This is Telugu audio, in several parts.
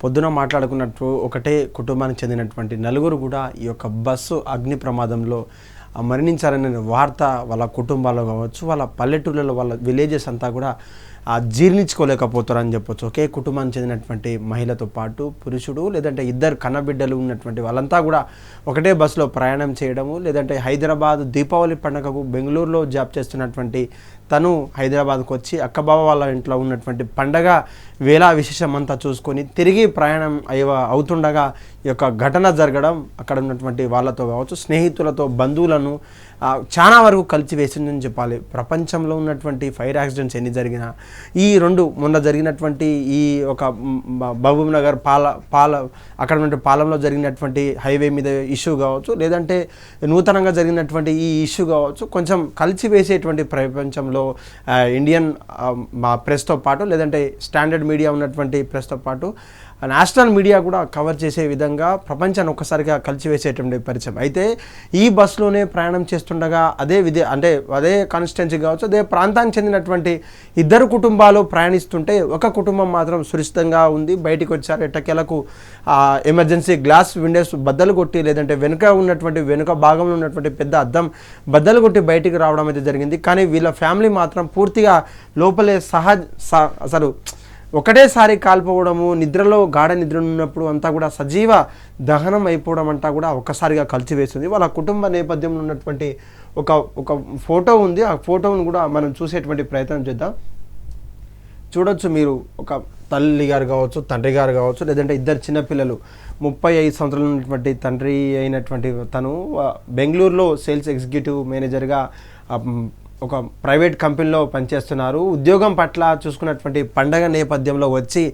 పొద్దున మాట్లాడుకున్నట్టు ఒకటే కుటుంబానికి చెందినటువంటి నలుగురు కూడా ఈ యొక్క బస్సు అగ్ని ప్రమాదంలో మరణించారనే వార్త వాళ్ళ కుటుంబాల్లో కావచ్చు వాళ్ళ పల్లెటూళ్ళలో వాళ్ళ విలేజెస్ అంతా కూడా జీర్ణించుకోలేకపోతారని చెప్పొచ్చు. ఒకే కుటుంబానికి చెందినటువంటి మహిళతో పాటు పురుషుడు లేదంటే ఇద్దరు కన్నబిడ్డలు ఉన్నటువంటి వాళ్ళంతా కూడా ఒకటే బస్సులో ప్రయాణం చేయడము లేదంటే హైదరాబాద్ దీపావళి పండుగకు బెంగళూరులో జాబ్ చేస్తున్నటువంటి తను హైదరాబాద్కు వచ్చి అక్కబావ వాళ్ళ ఇంట్లో ఉన్నటువంటి పండగ వేళ విశేషం అంతా చూసుకొని తిరిగి ప్రయాణం అయ్య అవుతుండగా ఈ యొక్క ఘటన జరగడం అక్కడ ఉన్నటువంటి వాళ్ళతో కావచ్చు స్నేహితులతో బంధువులను చాలా వరకు కలిసి వేసిందని చెప్పాలి. ప్రపంచంలో ఉన్నటువంటి ఫైర్ యాక్సిడెంట్స్ ఎన్ని జరిగినా ఈ రెండు మొన్న జరిగినటువంటి ఈ ఒక మహబూబ్ నగర్ పాల పాల అక్కడ ఉన్నటువంటి పాలెంలో జరిగినటువంటి హైవే మీద ఇష్యూ కావచ్చు లేదంటే నూతనంగా జరిగినటువంటి ఈ ఇష్యూ కావచ్చు కొంచెం కలిసి వేసేటువంటి ప్రపంచంలో ఇండియన్ మా ప్రెస్తో పాటు లేదంటే స్టాండర్డ్ మీడియా ఉన్నటువంటి ప్రెస్తో పాటు నేషనల్ మీడియా కూడా కవర్ చేసే విధంగా ప్రపంచాన్ని ఒక్కసారిగా కలిసివేసేటువంటి పరిచయం. అయితే ఈ బస్సులోనే ప్రయాణం చేస్తుండగా అదే విధి అంటే అదే కాన్స్టిట్యున్సీ కావచ్చు అదే ప్రాంతానికి చెందినటువంటి ఇద్దరు కుటుంబాలు ప్రయాణిస్తుంటే ఒక కుటుంబం మాత్రం సురక్షితంగా ఉంది. బయటికి వచ్చారు. ఎట్టకేలకు ఎమర్జెన్సీ గ్లాస్ విండోస్ బద్దలు కొట్టి లేదంటే వెనుక ఉన్నటువంటి వెనుక భాగంలో ఉన్నటువంటి పెద్ద అద్దం బద్దలు కొట్టి బయటికి రావడం అయితే జరిగింది. కానీ వీళ్ళ ఫ్యామిలీ మాత్రం పూర్తిగా లోపలే సహజ స- అసలు ఒకటేసారి కాల్పోవడము నిద్రలో గాఢ నిద్ర ఉన్నప్పుడు అంతా కూడా సజీవ దహనం అయిపోవడం అంతా కూడా ఒక్కసారిగా కలిసివేస్తుంది. వాళ్ళ కుటుంబ నేపథ్యంలో ఉన్నటువంటి ఒక ఒక ఫోటో ఉంది. ఆ ఫోటోను కూడా మనం చూసేటువంటి ప్రయత్నం చేద్దాం. చూడొచ్చు మీరు ఒక తల్లి గారు కావచ్చు తండ్రి గారు కావచ్చు లేదంటే ఇద్దరు చిన్నపిల్లలు ముప్పై ఐదు సంవత్సరాలు ఉన్నటువంటి తండ్రి అయినటువంటి తను బెంగళూరులో సేల్స్ ఎగ్జిక్యూటివ్ మేనేజర్గా ఒక ప్రైవేట్ కంపెనీలో పనిచేస్తున్నారు. ఉద్యోగం పట్ల చూసుకున్నటువంటి పండగ నేపథ్యంలో వచ్చి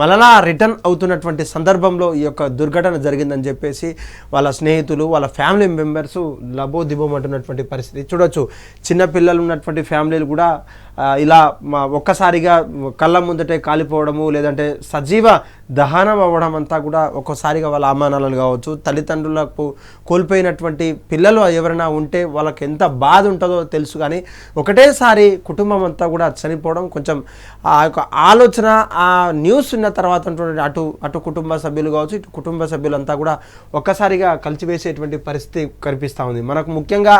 మళ్ళా రిటర్న్ అవుతున్నటువంటి సందర్భంలో ఈ యొక్క దుర్ఘటన జరిగిందని చెప్పేసి వాళ్ళ స్నేహితులు వాళ్ళ ఫ్యామిలీ మెంబర్స్ లబో దిబోమంటున్నటువంటి పరిస్థితి. చూడొచ్చు చిన్నపిల్లలు ఉన్నటువంటి ఫ్యామిలీలు కూడా ఇలా మా ఒక్కసారిగా కళ్ళ ముందటే కాలిపోవడము లేదంటే సజీవ దహనం అవ్వడం అంతా కూడా ఒక్కసారిగా వాళ్ళ అమానాలను కావచ్చు తల్లిదండ్రులకు కోల్పోయినటువంటి పిల్లలు ఎవరైనా ఉంటే వాళ్ళకి ఎంత బాధ ఉంటుందో తెలుసు కానీ ఒకటేసారి కుటుంబం అంతా కూడా చనిపోవడం కొంచెం ఆ యొక్క ఆలోచన ఆ న్యూస్ ఉన్న తర్వాత అటు అటు కుటుంబ సభ్యులు కావచ్చు ఇటు కుటుంబ సభ్యులంతా కూడా ఒక్కసారిగా కలిసివేసేటువంటి పరిస్థితి కనిపిస్తూ ఉంది. మనకు ముఖ్యంగా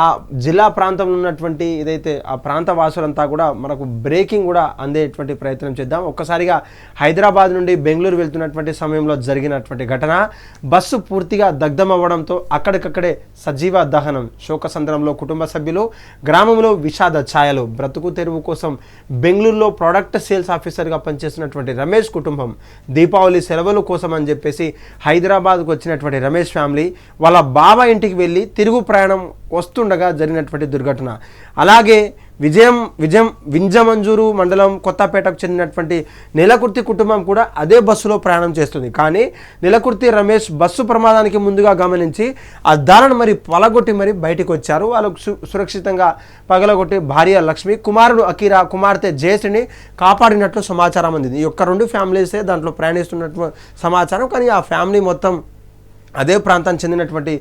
ఆ జిల్లా ప్రాంతంలో ఉన్నటువంటి ఏదైతే ఆ ప్రాంత వాసులంతా కూడా మనకు బ్రేకింగ్ కూడా అందేటువంటి ప్రయత్నం చేద్దాం. ఒక్కసారిగా హైదరాబాద్ నుండి బెంగళూరు వెళ్తున్నటువంటి సమయంలో జరిగినటువంటి ఘటన బస్సు పూర్తిగా దగ్ధం అవ్వడంతో అక్కడికక్కడే సజీవ దహనం శోక సందర్భంలో కుటుంబ సభ్యులు గ్రామ గ్రామంలో విషాద ఛాయలు బ్రతుకు తెరువు కోసం బెంగళూరులో ప్రోడక్ట్ సేల్స్ ఆఫీసర్గా పనిచేస్తున్నటువంటి రమేష్ కుటుంబం దీపావళి సెలవుల కోసం అని చెప్పేసి హైదరాబాద్కు వచ్చినటువంటి రమేష్ ఫ్యామిలీ వాళ్ళ బాబా ఇంటికి వెళ్ళి తిరుగు ప్రయాణం వస్తుండగా జరిగినటువంటి దుర్ఘటన. అలాగే విజయం విజయం వింజమంజూరు మండలం కొత్తపేటకు చెందినటువంటి నెలకుర్తి కుటుంబం కూడా అదే బస్సులో ప్రయాణం చేస్తుంది. కానీ నెలకుర్తి రమేష్ బస్సు ప్రమాదానికి ముందుగా గమనించి ఆ దారుణ మరి పలగొట్టి మరి బయటికి వచ్చారు. వాళ్ళకు సు- సురక్షితంగా పగలగొట్టి భార్య లక్ష్మి కుమారుడు అకీరా కుమార్తె జయశ్రీని కాపాడినట్లు సమాచారం అందింది. ఈ యొక్క రెండు ఫ్యామిలీసే దాంట్లో ప్రయాణిస్తున్నట్టు సమాచారం. కానీ ఆ ఫ్యామిలీ మొత్తం అదే ప్రాంతానికి చెందినటువంటి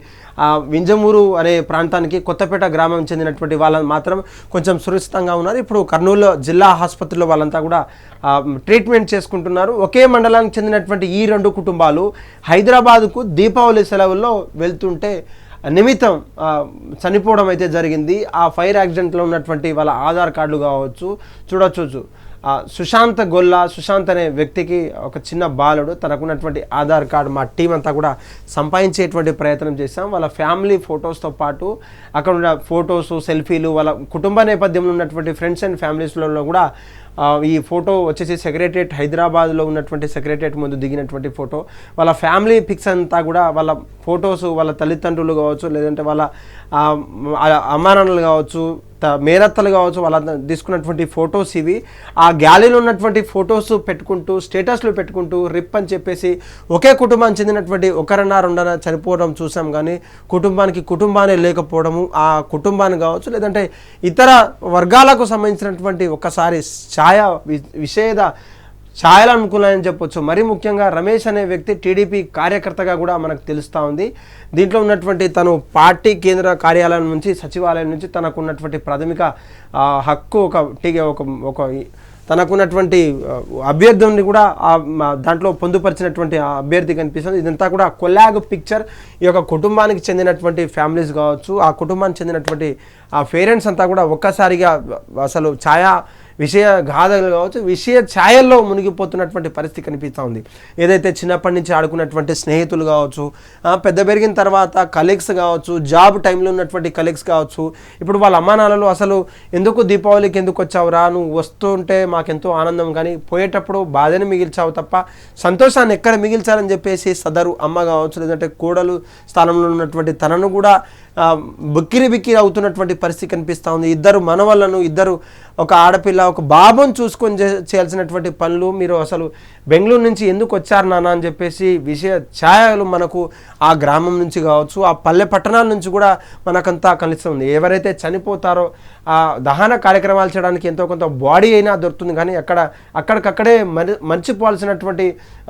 వింజమూరు అనే ప్రాంతానికి కొత్తపేట గ్రామం చెందినటువంటి వాళ్ళని మాత్రం కొంచెం సురక్షితంగా ఉన్నారు. ఇప్పుడు కర్నూలు జిల్లా ఆసుపత్రిలో వాళ్ళంతా కూడా ట్రీట్మెంట్ చేసుకుంటున్నారు. ఒకే మండలానికి చెందినటువంటి ఈ రెండు కుటుంబాలు హైదరాబాదుకు దీపావళి సెలవుల్లో వెళ్తుంటే నిమిత్తం చనిపోవడం అయితే జరిగింది. ఆ ఫైర్ యాక్సిడెంట్లో ఉన్నటువంటి వాళ్ళ ఆధార్ కార్డులు కావచ్చు చూడొచ్చు. సుశాంత్ గొల్లా సుశాంత్ అనే వ్యక్తికి ఒక చిన్న బాలుడు తనకున్నటువంటి ఆధార్ కార్డు మా టీం అంతా కూడా సంపాదించేటువంటి ప్రయత్నం చేశాం. వాళ్ళ ఫ్యామిలీ ఫొటోస్తో పాటు అక్కడ ఉన్న ఫొటోస్ సెల్ఫీలు వాళ్ళ కుటుంబ నేపథ్యంలో ఉన్నటువంటి ఫ్రెండ్స్ అండ్ ఫ్యామిలీస్లలో కూడా ఈ ఫోటో వచ్చేసి సెక్రటరేట్ హైదరాబాద్లో ఉన్నటువంటి సెక్రటరేట్ ముందు దిగినటువంటి ఫోటో. వాళ్ళ ఫ్యామిలీ పిక్స్ అంతా కూడా వాళ్ళ ఫొటోస్ వాళ్ళ తల్లిదండ్రులు కావచ్చు లేదంటే వాళ్ళ అమ్మానాన్నలు కావచ్చు మేనత్తలు కావచ్చు వాళ్ళ తీసుకున్నటువంటి ఫొటోస్ ఇవి. ఆ గ్యాలరీలో ఉన్నటువంటి ఫొటోస్ పెట్టుకుంటూ స్టేటస్లు పెట్టుకుంటూ రిప్ అని చెప్పేసి ఒకే కుటుంబానికి చెందినటువంటి ఒకరన్నా రెండన చనిపోవడం చూసాం కానీ కుటుంబానికి కుటుంబానే లేకపోవడము ఆ కుటుంబాన్ని కావచ్చు లేదంటే ఇతర వర్గాలకు సంబంధించినటువంటి ఒకసారి ఛాయ వి- విషేద ఛాయలు అనుకున్నాయని చెప్పొచ్చు. మరీ ముఖ్యంగా రమేష్ అనే వ్యక్తి టీడీపీ కార్యకర్తగా కూడా మనకు తెలుస్తూ ఉంది. దీంట్లో ఉన్నటువంటి తను పార్టీ కేంద్ర కార్యాలయం నుంచి సచివాలయం నుంచి తనకు ఉన్నటువంటి ప్రాథమిక హక్కు ఒక టీ ఒక ఒక తనకున్నటువంటి ఆ, అభ్యర్థుల్ని కూడా దాంట్లో పొందుపరిచినటువంటి అభ్యర్థి కనిపిస్తుంది. ఇదంతా కూడా కొలాగ్ పిక్చర్. ఈ యొక్క కుటుంబానికి చెందినటువంటి ఫ్యామిలీస్ కావచ్చు ఆ కుటుంబానికి చెందినటువంటి ఆ పేరెంట్స్ అంతా కూడా ఒక్కసారిగా అసలు ఛాయా విషయ గాథలు కావచ్చు విషయ ఛాయల్లో మునిగిపోతున్నటువంటి పరిస్థితి కనిపిస్తూ ఉంది. ఏదైతే చిన్నప్పటి నుంచి ఆడుకున్నటువంటి స్నేహితులు కావచ్చు పెద్ద పెరిగిన తర్వాత కలీగ్స్ కావచ్చు జాబ్ టైంలో ఉన్నటువంటి కలీగ్స్ కావచ్చు ఇప్పుడు వాళ్ళ అమ్మానాన్నలు అసలు ఎందుకు దీపావళికి ఎందుకు వచ్చావురా? నువ్వు వస్తుంటే మాకెంతో ఆనందం కానీ పోయేటప్పుడు బాధని మిగిల్చావు తప్ప సంతోషాన్ని ఎక్కడ మిగిల్చాలని చెప్పేసి సదరు అమ్మ కావచ్చు లేదంటే కోడలు స్థానంలో ఉన్నటువంటి తనను కూడా బిక్కిరి బిక్కిరి అవుతున్నటువంటి పరిస్థితి కనిపిస్తూ ఉంది. ఇద్దరు మనవలను ఇద్దరు ఒక ఆడపిల్ల ఒక బాబును చూసుకొని చేయాల్సినటువంటి పనులు మీరు అసలు బెంగళూరు నుంచి ఎందుకు వచ్చారు నాన్న అని చెప్పేసి విషయ ఛాయలు మనకు ఆ గ్రామం నుంచి కావచ్చు ఆ పల్లె పట్టణాల నుంచి కూడా మనకంతా కనిపిస్తుంది. ఎవరైతే చనిపోతారో ఆ దహన కార్యక్రమాలు చేయడానికి ఎంతో కొంత బాడీ అయినా దొరుకుతుంది. కానీ అక్కడ అక్కడికక్కడే మరి మర్చిపోవాల్సినటువంటి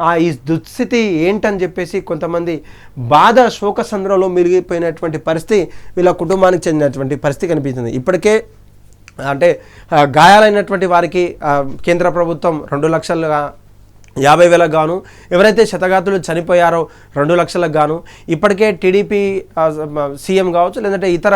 ఆ ఈ దుస్థితి ఏంటని చెప్పేసి కొంతమంది బాధ శోక సంద్రంలో మిరిగిపోయినటువంటి పరిస్థితి వీళ్ళ కుటుంబానికి చెందినటువంటి పరిస్థితి కనిపిస్తుంది. ఇప్పటికే అంటే గాయాలైనటువంటి వారికి కేంద్ర ప్రభుత్వం రెండు లక్షలుగా యాభై వేలకు గాను. ఎవరైతే శతగాతులు చనిపోయారో రెండు లక్షలకు గాను. ఇప్పటికే టీడీపీ సీఎం కావచ్చు లేదంటే ఇతర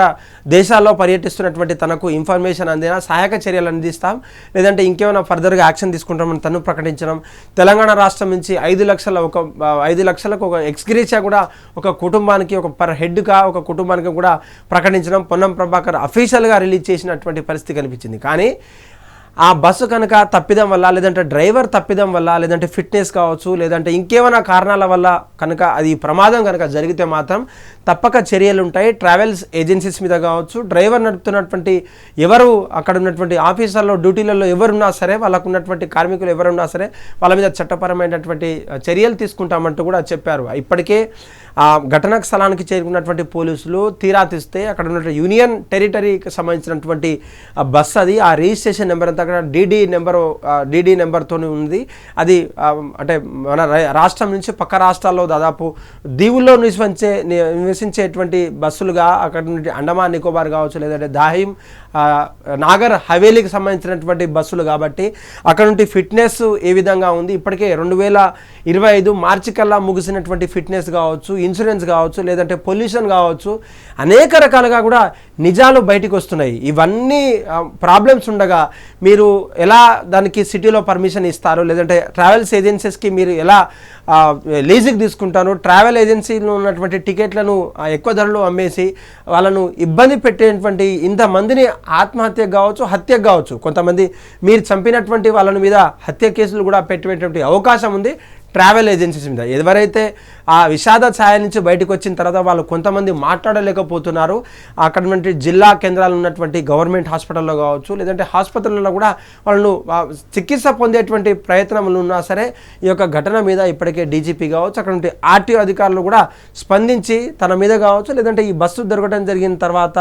దేశాల్లో పర్యటిస్తున్నటువంటి తనకు ఇన్ఫర్మేషన్ అందినా సహాయక చర్యలు అందిస్తాం. లేదంటే ఇంకేమైనా ఫర్దర్గా యాక్షన్ తీసుకుంటామని తను ప్రకటించడం. తెలంగాణ రాష్ట్రం నుంచి ఐదు లక్షల ఒక ఐదు లక్షలకు ఒక ఎక్స్గ్రీచా కూడా ఒక కుటుంబానికి ఒక పర్ హెడ్గా ఒక కుటుంబానికి కూడా ప్రకటించడం. పొన్నం ప్రభాకర్ అఫీషియల్గా రిలీజ్ చేసినటువంటి పరిస్థితి కనిపించింది. కానీ ఆ బస్సు కనుక తప్పిదం వల్ల లేదంటే డ్రైవర్ తప్పిదం వల్ల లేదంటే ఫిట్నెస్ కావచ్చు లేదంటే ఇంకేమైనా కారణాల వల్ల కనుక అది ప్రమాదం కనుక జరిగితే మాత్రం తప్పక చర్యలు ఉంటాయి. ట్రావెల్స్ ఏజెన్సీస్ మీద కావచ్చు డ్రైవర్ నడుపుతున్నటువంటి ఎవరు అక్కడ ఉన్నటువంటి ఆఫీసర్లో డ్యూటీలలో ఎవరున్నా సరే వాళ్ళకు ఉన్నటువంటి కార్మికులు ఎవరున్నా సరే వాళ్ళ మీద చట్టపరమైనటువంటి చర్యలు తీసుకుంటామంటూ కూడా చెప్పారు. ఇప్పటికే ఆ ఘటన స్థలానికి చేరుకున్నటువంటి పోలీసులు తీరా తీస్తే అక్కడ ఉన్నటువంటి యూనియన్ టెరిటరీకి సంబంధించినటువంటి బస్ అది ఆ రిజిస్ట్రేషన్ నెంబర్ అంతా అక్కడ డీడీ నెంబర్ డీడీ నెంబర్తో ఉంది. అది అంటే మన రాష్ట్రం నుంచి పక్క రాష్ట్రాల్లో దాదాపు దీవుల్లో నివసించే ని- నివసించేటువంటి బస్సులుగా అక్కడ నుండి అండమాన్ నికోబార్ కావచ్చు లేదంటే దాహిం నాగర్ హవేలీకి సంబంధించినటువంటి బస్సులు కాబట్టి అక్కడ నుండి ఫిట్నెస్ ఏ విధంగా ఉంది? ఇప్పటికే రెండు వేల ఇరవై ఐదు మార్చి కల్లా ముగిసినటువంటి ఫిట్నెస్ కావచ్చు ఇన్సూరెన్స్ కావచ్చు లేదంటే పొల్యూషన్ కావచ్చు అనేక రకాలుగా కూడా నిజాలు బయటికి వస్తున్నాయి. ఇవన్నీ ప్రాబ్లమ్స్ ఉండగా మీరు ఎలా దానికి సిటీలో పర్మిషన్ ఇస్తారు? లేదంటే ట్రావెల్స్ ఏజెన్సీస్కి మీరు ఎలా లీజుకి తీసుకుంటారు? ట్రావెల్ ఏజెన్సీలో ఉన్నటువంటి టికెట్లను ఎక్కువ ధరలు అమ్మేసి వాళ్ళను ఇబ్బంది పెట్టేటువంటి ఇంతమందిని ఆత్మహత్య కావచ్చు హత్యకు కావచ్చు. కొంతమంది మీరు చంపినటువంటి వాళ్ళ మీద హత్య కేసులు కూడా పెట్టేటువంటి అవకాశం ఉంది. ట్రావెల్ ఏజెన్సీస్ మీద. ఎవరైతే ఆ విషాద ఛాయ నుంచి బయటకు వచ్చిన తర్వాత వాళ్ళు కొంతమంది మాట్లాడలేకపోతున్నారు. అక్కడ జిల్లా కేంద్రాలు ఉన్నటువంటి గవర్నమెంట్ హాస్పిటల్లో కావచ్చు లేదంటే హాస్పిటల్లో కూడా వాళ్ళను చికిత్స పొందేటువంటి ప్రయత్నములు ఉన్నా సరే ఈ యొక్క ఘటన మీద ఇప్పటికే డీజీపీ కావచ్చు అక్కడ నుండి ఆర్టీఓ అధికారులు కూడా స్పందించి తన మీద కావచ్చు లేదంటే ఈ బస్సు దొరకడం జరిగిన తర్వాత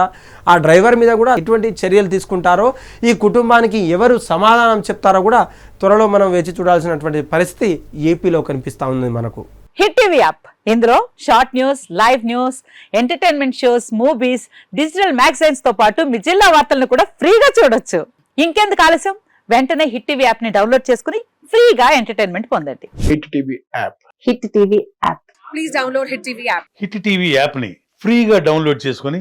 ఆ డ్రైవర్ మీద కూడా ఎటువంటి చర్యలు తీసుకుంటారో. ఈ కుటుంబానికి ఎవరు సమాధానం చెప్తారో కూడా త్వరలో మనం వేచి చూడాల్సినటువంటి పరిస్థితి ఏపీలో కనిపిస్తూ ఉంది మనకు. Hit TV app. ఇందులో short news live news entertainment shows movies digital మ్యాగజైన్స్తో పాటు మీ జిల్లా వార్తలను కూడా ఫ్రీగా చూడొచ్చు. ఇంకెందుకు ఆలస్యం? వెంటనే హిట్ టీవీ యాప్ని డౌన్లోడ్ చేసుకుని ఫ్రీగా ఎంటర్టైన్మెంట్ పొందండి. Hit TV app. Hit TV app. Please download Hit TV app. Hit TV యాప్ని ఫ్రీగా డౌన్లోడ్ చేసుకొని